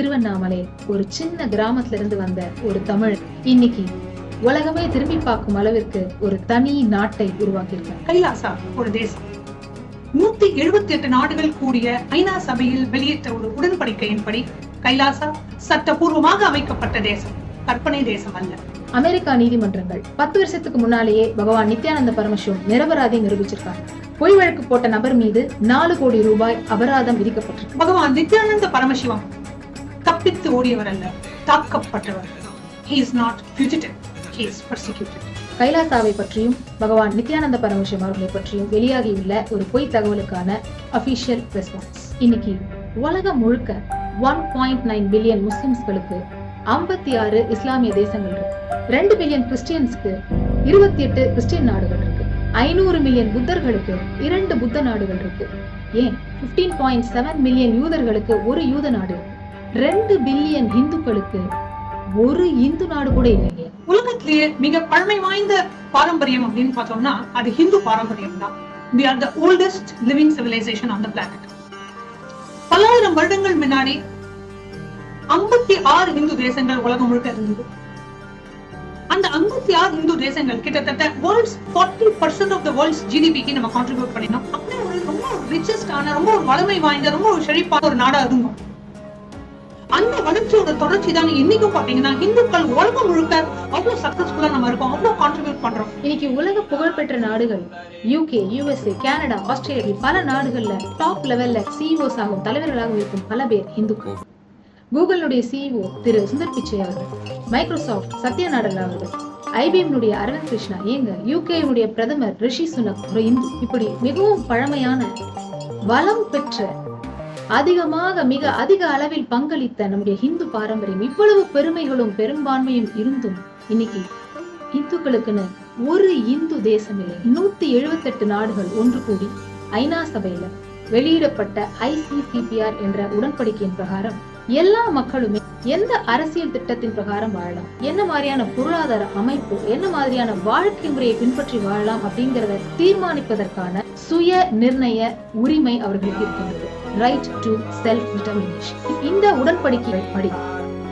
திருவண்ணாமலை ஒரு சின்ன கிராமத்துல இருந்து வந்த ஒரு தமிழ் இன்னைக்கு உலகமே திரும்பி பார்க்கும் அளவிற்கு ஒரு தனி நாட்டை உருவாக்கியிருக்காங்க கைலாசா ஒரு தேசம். நூத்தி எழுபத்தி எட்டு நாடுகள் கூடிய ஐநா சபையில் வெளியிட்ட ஒரு உடன்படிக்கையின்படி கைலாசா சட்டபூர்வமாக அமைக்கப்பட்ட தேசம். கற்பனை தேசம் அல்ல. அமெரிக்கா நீதிமன்றங்கள் பத்து வருஷத்துக்கு முன்னாலேயே பகவான் நித்யானந்த பரமசிவம் நிரபராதி நிரூபிச்சிருக்காங்க பொய் வழக்கு போட்ட நபர் மீது நாலு கோடி ரூபாய் அபராதம் விதிக்கப்பட்டிருக்கு. பகவான் நித்யானந்த பரமசிவம் தப்பித்து ஓடியவர் அல்ல தாக்கப்பட்டவர் he is கைலாசாவை பற்றியும் பகவான் நித்யானந்த பரமசிவம் அவர்களை பற்றியும் வெளியாகியுள்ள ஒரு பொய் தகவலுக்கான அபிஷியல் ரெஸ்பான்ஸ் இன்னைக்கு உலகம் முழுக்க ஒன் பாயிண்ட் நைன் பில்லியன் முஸ்லிம்ஸ்களுக்கு ஐம்பத்தி ஆறு இஸ்லாமிய தேசங்கள் இருக்கு. ரெண்டு பில்லியன் கிறிஸ்டியன்ஸ்க்கு இருபத்தி எட்டு கிறிஸ்டியன் நாடுகள் இருக்கு. ஐநூறு மில்லியன் புத்தர்களுக்கு இரண்டு புத்த நாடுகள் இருக்கு. ஏன்? 15.7 பாயிண்ட் செவன் மில்லியன் யூதர்களுக்கு ஒரு யூத நாடு இருக்கு. ரெண்டு பில்லியன் இந்துக்களுக்கு ஒரு இந்து நாடு கூட இல்லைங்க. உலகத்திலேயே மிக பழமை வாய்ந்த பாரம்பரியம் அப்படின்னு பார்த்தோம்னா அது ஹிந்து பாரம்பரியம் தான். We are the oldest living civilisation on the planet பல்லாயிரம் வருடங்கள் முன்னாடி ஐம்பத்தி ஆறு இந்து தேசங்கள் உலகம் முழுக்க இருந்தது. அந்த ஐம்பத்தி ஆறு இந்து தேசங்கள் கிட்டத்தட்ட world's forty percent of the world's ஜிடிபிக்கு நம்ம கான்ட்ரிபியூட் பண்ணினோம். அப்படியே ஒரு ரொம்ப ரிச்சஸ்டான ரொம்ப ஒரு வளமை வாய்ந்த ரொம்ப ஒரு செழிப்பான ஒரு நாடா இருந்தோம். அந்த வளர்ச்சியோட தொடர்ச்சி தான் இன்னைக்கும் பாத்தீங்கன்னா இந்துக்கள் உலகம் முழுக்க அவ்வளவு சக்சஸ்ஃபுல்லா நம்ம இருக்கோம் அவ்வளவு கான்ட்ரிபியூட் பண்றோம். இன்னைக்கு உலக புகழ்பெற்ற நாடுகள் யூகே யூஎஸ்ஏ கனடா ஆஸ்திரேலியா பல நாடுகள்ல டாப் லெவல்ல சிஇஓஸ் ஆகும் தலைவர்களாக இருக்கும் பல பேர் இந்துக்கள். கூகுளுடைய சிஇஓ திரு சுந்தர் பிச்சை அவர்கள் மைக்ரோசாஃப்ட் சத்யா நாடல் அவர்கள் ஐபிஎம்னுடைய அரவிந்த் கிருஷ்ணா ஏங்க யூகேனுடைய பிரதமர் ரிஷி சுனக் ஒரு இந்து. இப்படி மிகவும் பழமையான வளம் பெற்ற அதிகமாக மிக அதிக அளவில் பங்களித்த நம்முடைய ஹிந்து பாரம்பரியம் இவ்வளவு பெருமைகளும் பெரும்பான்மையும் இருந்தும் இன்னைக்கு இந்துக்களுக்குன்னு ஒரு இந்து தேசம் இல்லை நூத்தி எழுபத்தெட்டு நாடுகள் ஒன்று கூடி ஐநா சபையில வெளியிடப்பட்ட ஐசிசிபிஆர் என்ற உடன்படிக்கையின் பிரகாரம் எல்லா மக்களுமே எந்த அரசியல் திட்டத்தின் பிரகாரம் வாழலாம்? என்ன மாதிரியான பொருளாதார அமைப்பு என்ன மாதிரியான வாழ்க்கை முறையை பின்பற்றி வாழலாம் அப்படிங்கறத தீர்மானிப்பதற்கான சுய நிர்ணய உரிமை அவர்களுக்கு இருக்கின்றது. ரைட் டு செல்ஃப் டிட்டர்மினேஷன் இந்த உடன்படிக்கை படி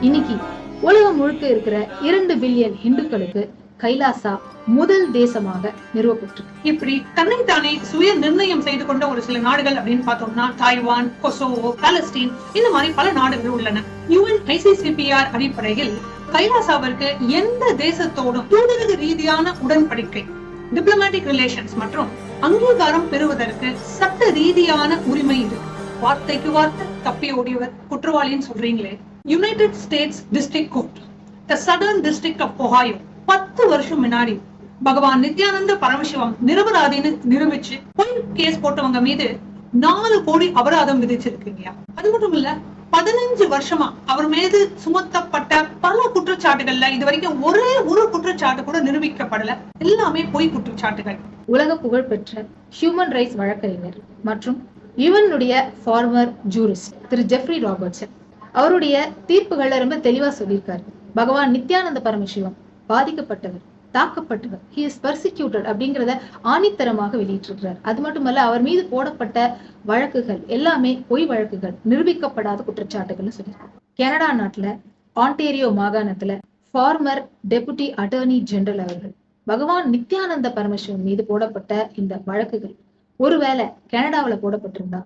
இன்னைக்கு உலகம் முழுக்க இருக்கிற இரண்டு பில்லியன் இந்துக்களுக்கு கைலாசா முதல் தேசமாக நிறுவப்பட்டிருக்கு. இப்படி தன்னைத்தானே சுய நிர்ணயம் செய்து கொண்ட ஒரு சில நாடுகள் அப்படின்னு பார்த்தோம்னா தாய்வான் கொசோவோ பாலஸ்டீன் இந்த மாதிரி பல நாடுகள் உள்ளன. யுஎன் ஐசிசிபிஆர் அடிப்படையில் கைலாசாவிற்கு எந்த தேசத்தோடும் தூதரக ரீதியான உடன்படிக்கை டிப்ளமேட்டிக் ரிலேஷன்ஸ் மற்றும் அங்கீகாரம் பெறுவதற்கு சட்ட ரீதியான உரிமை இருக்கு வார்த்தைக்கு வார்த்தை தப்பி ஓடியவர் குற்றவாளின்னு சொல்றீங்களே. United States District Court the Southern District of Ohio பத்து வருஷம் முன்னாடி பகவான் நித்யானந்த பரமசிவம் நிரபராதின்னு நிரூபிச்சு பொய் கேஸ் போட்டவங்க மீது நாலு கோடி அபராதம் விதிச்சிருக்கீங்க. அது மட்டும் இல்ல பதினஞ்சு வருஷமா அவர் மீது சுமத்தப்பட்ட பல குற்றச்சாட்டுகள்ல இது வரைக்கும் ஒரே ஒரு குற்றச்சாட்டு கூட நிரூபிக்கப்படல. எல்லாமே பொய் குற்றச்சாட்டுகள். உலக புகழ்பெற்ற ஹியூமன் ரைட்ஸ் வழக்கறிஞர் மற்றும் யுவனுடைய former jurist Thiru Geoffrey Robertson அவருடைய தீர்ப்புகள்ல ரொம்ப தெளிவா சொல்லியிருக்காரு. பகவான் நித்யானந்த பரமசிவம். பாதிக்கப்பட்டவர் தாக்கப்பட்டவர் ஹி இஸ் பர்சிக்யூட்டட் அப்படிங்கிறத ஆணித்தரமாக வெளியிட்டிருக்கிறார். அது மட்டுமல்ல அவர் மீது போடப்பட்ட வழக்குகள் எல்லாமே பொய் வழக்குகள் நிரூபிக்கப்படாத குற்றச்சாட்டுகள்னு சொல்லியிருக்காங்க. கனடா நாட்டுல ஆன்டேரியோ மாகாணத்துல ஃபார்மர் டெபுட்டி அட்டர்னி ஜெனரல் அவர்கள் பகவான் நித்யானந்த பரமசிவம் மீது போடப்பட்ட இந்த வழக்குகள் ஒருவேளை கனடாவில் போடப்பட்டிருந்தா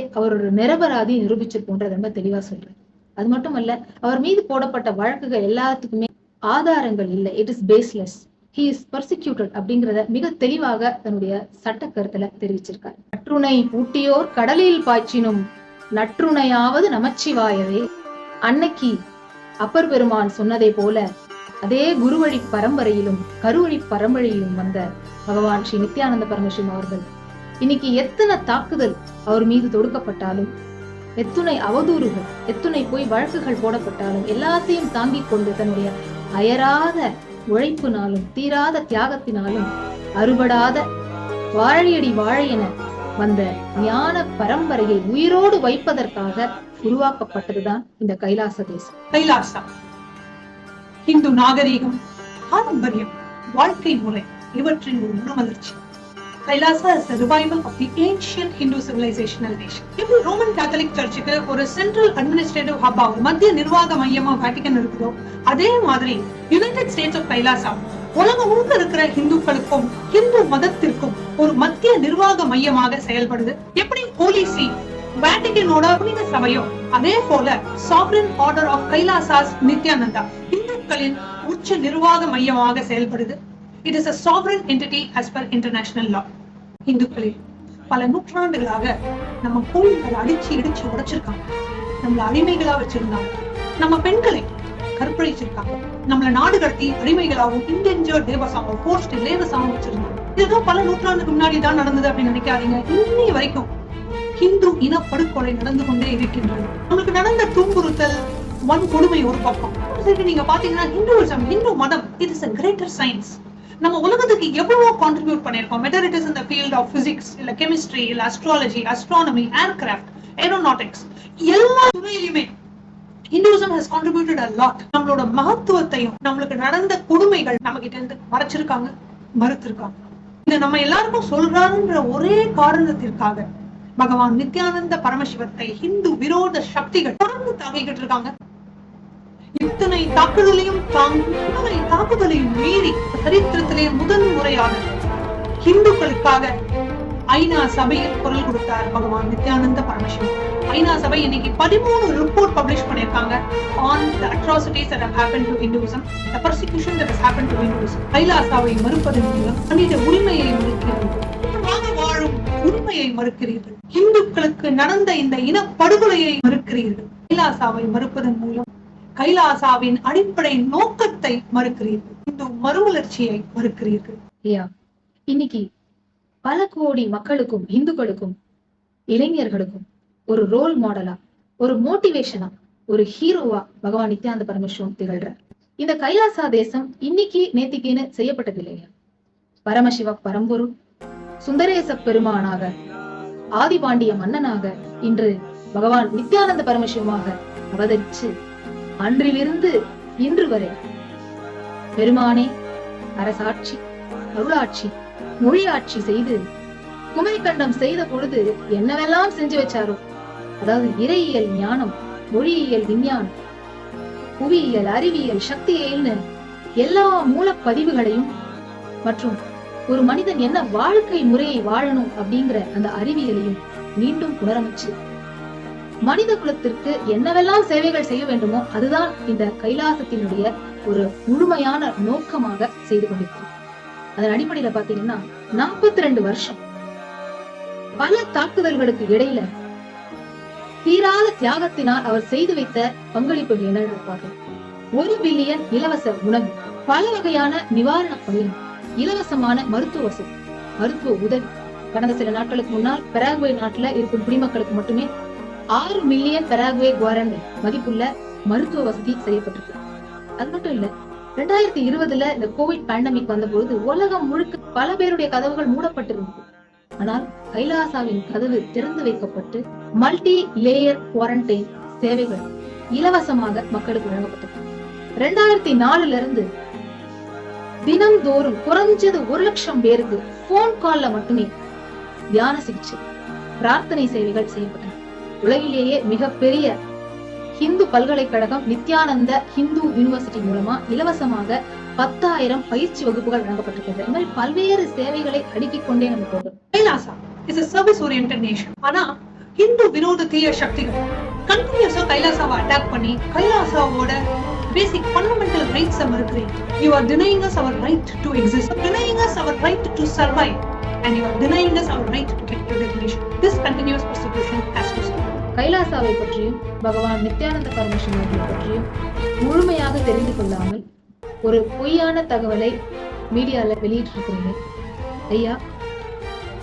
அவர் ஒரு நிரபராதி நிரூபிச்சிருப்போன்ற ரொம்ப தெளிவா சொல்றாரு. அது மட்டுமல்ல அவர் மீது போடப்பட்ட வழக்குகள் எல்லாத்துக்குமே ஆதாரங்கள் இல்லை. It is baseless he is persecuted அப்படிங்கிறத மிக தெளிவாக தன்னுடைய சட்ட கருத்துல தெரிவிச்சிருக்கார். நற்றுணை பூட்டியோர் கடலில் பாய்ச்சினும் நற்றுணையாவது நமச்சிவாயவே. அன்னைக்கு அப்பர் பெருமான் சொன்னதை போல அதே குருவழி பரம்பரையிலும் கருவழி பரம்பரையிலும் வந்த பகவான் ஸ்ரீ நித்யானந்த பரமசிவம் அவர்கள் இன்னைக்கு எத்தனை தாக்குதல் அவர் மீது தொடுக்கப்பட்டாலும் எத்துணை அவதூறுகள் எத்துணை போய் வழக்குகள் போடப்பட்டாலும் எல்லாத்தையும் தாங்கிக் கொண்டு தன்னுடைய அயராத உழைப்பினாலும் தீராத தியாகத்தினாலும் அறுபடாத வாழையடி வாழை என வந்த ஞான பரம்பரையை உயிரோடு வைப்பதற்காக உருவாக்கப்பட்டதுதான் இந்த கைலாச தேசம். கைலாசா இந்து நாகரீகம் பாரம்பரியம் வாழ்க்கை முறை இவற்றின் ஒரு மலர்ச்சி Kailasa is the revival of the ancient Hindu civilizational nation. எப்படி ரோமன் கேத்தலிக் சர்ச்சுக்கு ஒரு சென்ட்ரல் அட்மினிஸ்ட்ரேட்டிவ் ஹப்பா ஒரு மத்திய நிர்வாக மையமா வேட்டிக்கன் இருக்குதோ அதே மாதிரி யுனைடெட் ஸ்டேட்ஸ் ஆஃப் கைலாசா உலகம் முழுக்க இருக்கிற இந்துக்களுக்கும் இந்து மதத்திற்கும் ஒரு மத்திய நிர்வாக மையமாக செயல்படுது எப்படி ஹோலி சி வேட்டிகனோட புனித சபையோ அதே போல sovereign order of Kailasa's Nithyananda இந்துக்களின் உச்ச நிர்வாக மையமாக செயல்படுது it is a sovereign entity as per international law இந்துக்களில் பல நூற்றாண்டுகளாக நம்ம கோயில்களை அடிச்சு இடிச்சு உடைச்சிருக்காங்க. நம்மள அடிமைகளா வச்சிருந்தாங்க. நம்ம பெண்களை கற்பழிச்சிருக்காங்க. நம்மள நாடு கடத்தி அடிமைகளாகவும் இன்டென்ஜர் தேவசாவும் போஸ்ட் லேவசாவும் வச்சிருந்தாங்க. இதுதான் பல நூற்றாண்டுக்கு முன்னாடி தான் நடந்தது அப்படின்னு நினைக்காதீங்க. இன்னி வரைக்கும் ஹிந்து இனப்படுகொலை நடந்து கொண்டே இருக்கின்றன. நமக்கு நடந்த துன்புறுத்தல் வன்கொடுமை ஒரு பக்கம். சரி நீங்க பாத்தீங்கன்னா ஹிந்துவிசம் ஹிந்து மதம் it is a greater science நம்ம உலகத்துக்கு எவ்வளவோ கான்ட்ரிபியூட் பண்ணிருக்கோம் வெதர் இட் இஸ் இந்த ஃபீல்ட் ஆஃப் பிசிக்ஸ் இல்ல கெமிஸ்ட்ரி இல்ல அஸ்ட்ராலஜி அஸ்ட்ரானமி ஏர்கிராஃப்ட் ஏரோநாட்டிக்ஸ் எல்லா துறையிலுமே Hinduism has contributed a lot நம்மளோட மகத்துவத்தையும் நம்மளுக்கு நடந்த கொடுமைகள் நம்ம கிட்ட இருந்து மறைச்சிருக்காங்க மறுத்திருக்காங்க. இதை நம்ம எல்லாருக்கும் சொல்றாருன்ற ஒரே காரணத்திற்காக பகவான் நித்யானந்த பரமசிவத்தை ஹிந்து விரோத சக்திகள் தொடர்ந்து தாக்கிக்கிட்டு இருக்காங்க. அத்தனை தாக்குதலையும் தாங்கும் இத்தனை தாக்குதலையும் மீறி சரித்திரத்திலே முதல் முறையாக ஹிந்துக்களுக்காக ஐநா சபையில் குரல் கொடுத்தார் பகவான் நித்யானந்த பரமசிவன். ஐநா சபை இன்னைக்கு பதிமூணு ரிப்போர்ட் பப்ளிஷ் பண்ணிருக்காங்க on the atrocities that happen to to the the that happen to happened கைலாசாவை மறுப்பதன் மூலம் மனித உரிமையை மறுக்கிறீர்கள் வாழும் உரிமையை மறுக்கிறீர்கள். இந்துக்களுக்கு நடந்த இந்த இனப்படுகொலையை மறுக்கிறீர்கள். கைலாசாவை மறுப்பதன் மூலம் கைலாசாவின் அடிப்படை நோக்கத்தை மறுக்கிறீர்கள். இந்து மறுமலர்ச்சியை மறுக்கிறீர்கள். ஐயா இன்னைக்கு பல கோடி மக்களுக்கும் இந்துக்களுக்கும் இளைஞர்களுக்கும் ஒரு ரோல் மாடலா ஒரு மோட்டிவேஷனா ஒரு ஹீரோவா பகவான் நித்யானந்த பரமேஸ்வரன் திகழ்றார். இந்த கைலாசா தேசம் இன்னைக்கு நேத்திக்குன்னு செய்யப்பட்டது இல்லையா பரமசிவ பரம்புரு சுந்தரேச பெருமானாக ஆதிபாண்டிய மன்னனாக இன்று பகவான் நித்யானந்த பரமசிவமாக அவதரிச்சு அன்றிலிருந்து இன்று வரை. பெருமானே அரசாட்சி அருளாட்சி மொழியாட்சி செய்து குமரிக்கண்டம் செய்த பொழுது என்னவெல்லாம் செஞ்சு வச்சாரோ? அதாவது இறையியல் ஞானம் மொழியியல் விஞ்ஞானம் புவியியல் அறிவியல் சக்தியியல்னு எல்லா மூலப்பதிவுகளையும் மற்றும் ஒரு மனிதன் என்ன வாழ்க்கை முறையை வாழணும் அப்படிங்கிற அந்த அறிவியலையும் மீண்டும் புனரமைச்சு மனித குலத்திற்கு என்னவெல்லாம் சேவைகள் செய்ய வேண்டுமோ அதுதான் இந்த கைலாசத்தினுடைய ஒரு முழுமையான நோக்கமாக செய்து கொண்டிருக்கிறது. அதன் அடிப்படையில பாத்தீங்கன்னா நாற்பத்தி ரெண்டு வருஷம் பல தாக்குதல்களுக்கு இடையில தீராத தியாகத்தினால் அவர் செய்து வைத்த பங்களிப்புகள் என்ன இருப்பார்கள் ஒரு பில்லியன் இலவச உணவு பல வகையான நிவாரண பணிகள் இலவசமான மருத்துவ வசதி மருத்துவ உதவி. கடந்த சில நாட்களுக்கு முன்னால் பெராகுவே நாட்டுல இருக்கும் குடிமக்களுக்கு மட்டுமே ஆறு மில்லியன் பெராகுவே குவாரண்டி மதிப்புள்ள மருத்துவ வசதி செய்யப்பட்டிருக்கு. அது மட்டும் இல்ல ரெண்டாயிரத்தி இருபதுல இந்த கோவிட் பேண்டமிக் வந்தபோது உலகம் முழுக்க பல பேருடைய கதவுகள் மூடப்பட்டிருந்தது. ஆனால் கைலாசாவின் கதவு திறந்து வைக்கப்பட்டு மல்டி லேயர் குவாரண்டைன் சேவைகள் இலவசமாக மக்களுக்கு வழங்கப்பட்டது. ரெண்டாயிரத்தி நாலுல இருந்து தினம்தோறும் குறைஞ்சது ஒரு லட்சம் பேருக்கு போன் கால்ல மட்டுமே தியான சிகிச்சை பிரார்த்தனை சேவைகள் செய்யப்பட்டன. உலகிலேயே மிகப்பெரிய ஹிந்து பல்கலைக்கழகம் நித்யானந்த ஹிந்து யூனிவர்சிட்டி மூலமா இலவசமாக பத்தாயிரம் பயிற்சி வகுப்புகள் வழங்கப்பட்டிருக்கிறது. இந்த மாதிரி பல்வேறு சேவைகளை அடுக்கிக் கொண்டே நம்ம போகும் Kailasa is service oriented nation ஆனா ஹிந்து விரோத தீய சக்திகள் கண்டினியூஸா கைலாசாவை அட்டாக் பண்ணி கைலாசாவோட basic fundamental rights மறுக்கிறீங்க you are denying us our right to exist denying us our right to survive and you are denying us our right to get recognition this continuous persecution has to stop. கைலாசாவை பற்றியும் பகவான் நித்யானந்த பரமேஸ்வரன் அவர்களை பற்றியும் முழுமையாக தெரிந்து கொள்ளாமல் ஒரு பொய்யான தகவலை மீடியால வெளியிட்டிருக்கிறீங்க. ஐயா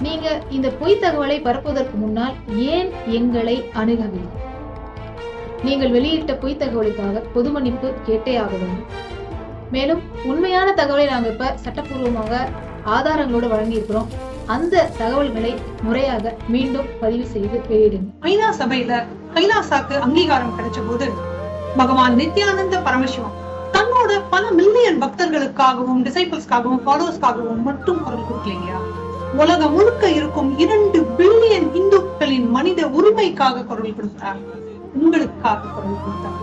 நீங்க இந்த பொய் தகவலை பரப்புவதற்கு முன்னால் ஏன் எங்களை அணுகவில்லை? நீங்கள் வெளியிட்ட பொய் தகவலுக்காக பொது மன்னிப்பு கேட்டே ஆக வேண்டும். மேலும் உண்மையான தகவலை நாங்க இப்ப சட்டப்பூர்வமாக ஆதாரங்களோடு வழங்கி இருக்கிறோம் அந்த தகவல்களை முறையாக மீண்டும் பதிவு செய்து வெளியிடுங்க. ஐநா சபையில கைலாசாக்கு அங்கீகாரம் கிடைச்ச போது பகவான் நித்யானந்த பரமசிவம் தன்னோட பல மில்லியன் பக்தர்களுக்காகவும் டிசைபிள்ஸ்க்காகவும் ஃபாலோவர்ஸ்க்காகவும் மட்டும் குரல் கொடுக்கலையா உலகம் முழுக்க இருக்கும் இரண்டு பில்லியன் இந்துக்களின் மனித உரிமைக்காக குரல் கொடுத்தார் உங்களுக்காக குரல் கொடுத்தார்.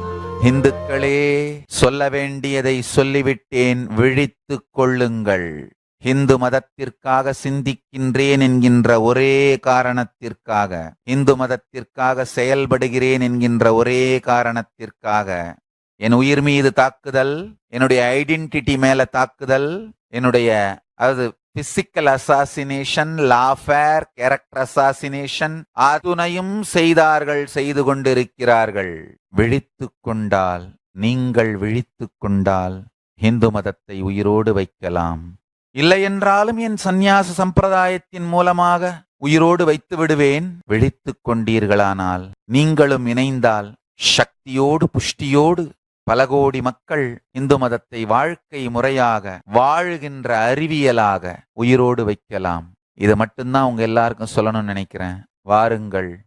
இந்துக்களே சொல்ல வேண்டியதை சொல்லிவிட்டேன் விழித்துக் கொள்ளுங்கள். இந்து மதத்திற்காக சிந்திக்கின்றேன் என்கின்ற ஒரே காரணத்திற்காக இந்து மதத்திற்காக செயல்படுகிறேன் என்கின்ற ஒரே காரணத்திற்காக என் உயிர் மீது தாக்குதல் என்னுடைய ஐடென்டிட்டி மேல தாக்குதல் என்னுடைய அதாவது physical assassination lawfare character assassination அதுனையும் செய்தார்கள் செய்து கொண்டிருக்கிறார்கள். விழித்து கொண்டால் நீங்கள் விழித்து கொண்டால் இந்து மதத்தை உயிரோடு வைக்கலாம். இல்லையென்றாலும் என் சந்நியாச சம்பிரதாயத்தின் மூலமாக உயிரோடு வைத்து விடுவேன். விழித்துக் கொண்டீர்களானால் நீங்களும் இணைந்தால் சக்தியோடு புஷ்டியோடு பல கோடி மக்கள் இந்து மதத்தை வாழ்க்கை முறையாக வாழுகின்ற அறிவியலாக உயிரோடு வைக்கலாம். இது மட்டும்தான் உங்க எல்லாருக்கும் சொல்லணும்னு நினைக்கிறேன். வாருங்கள்.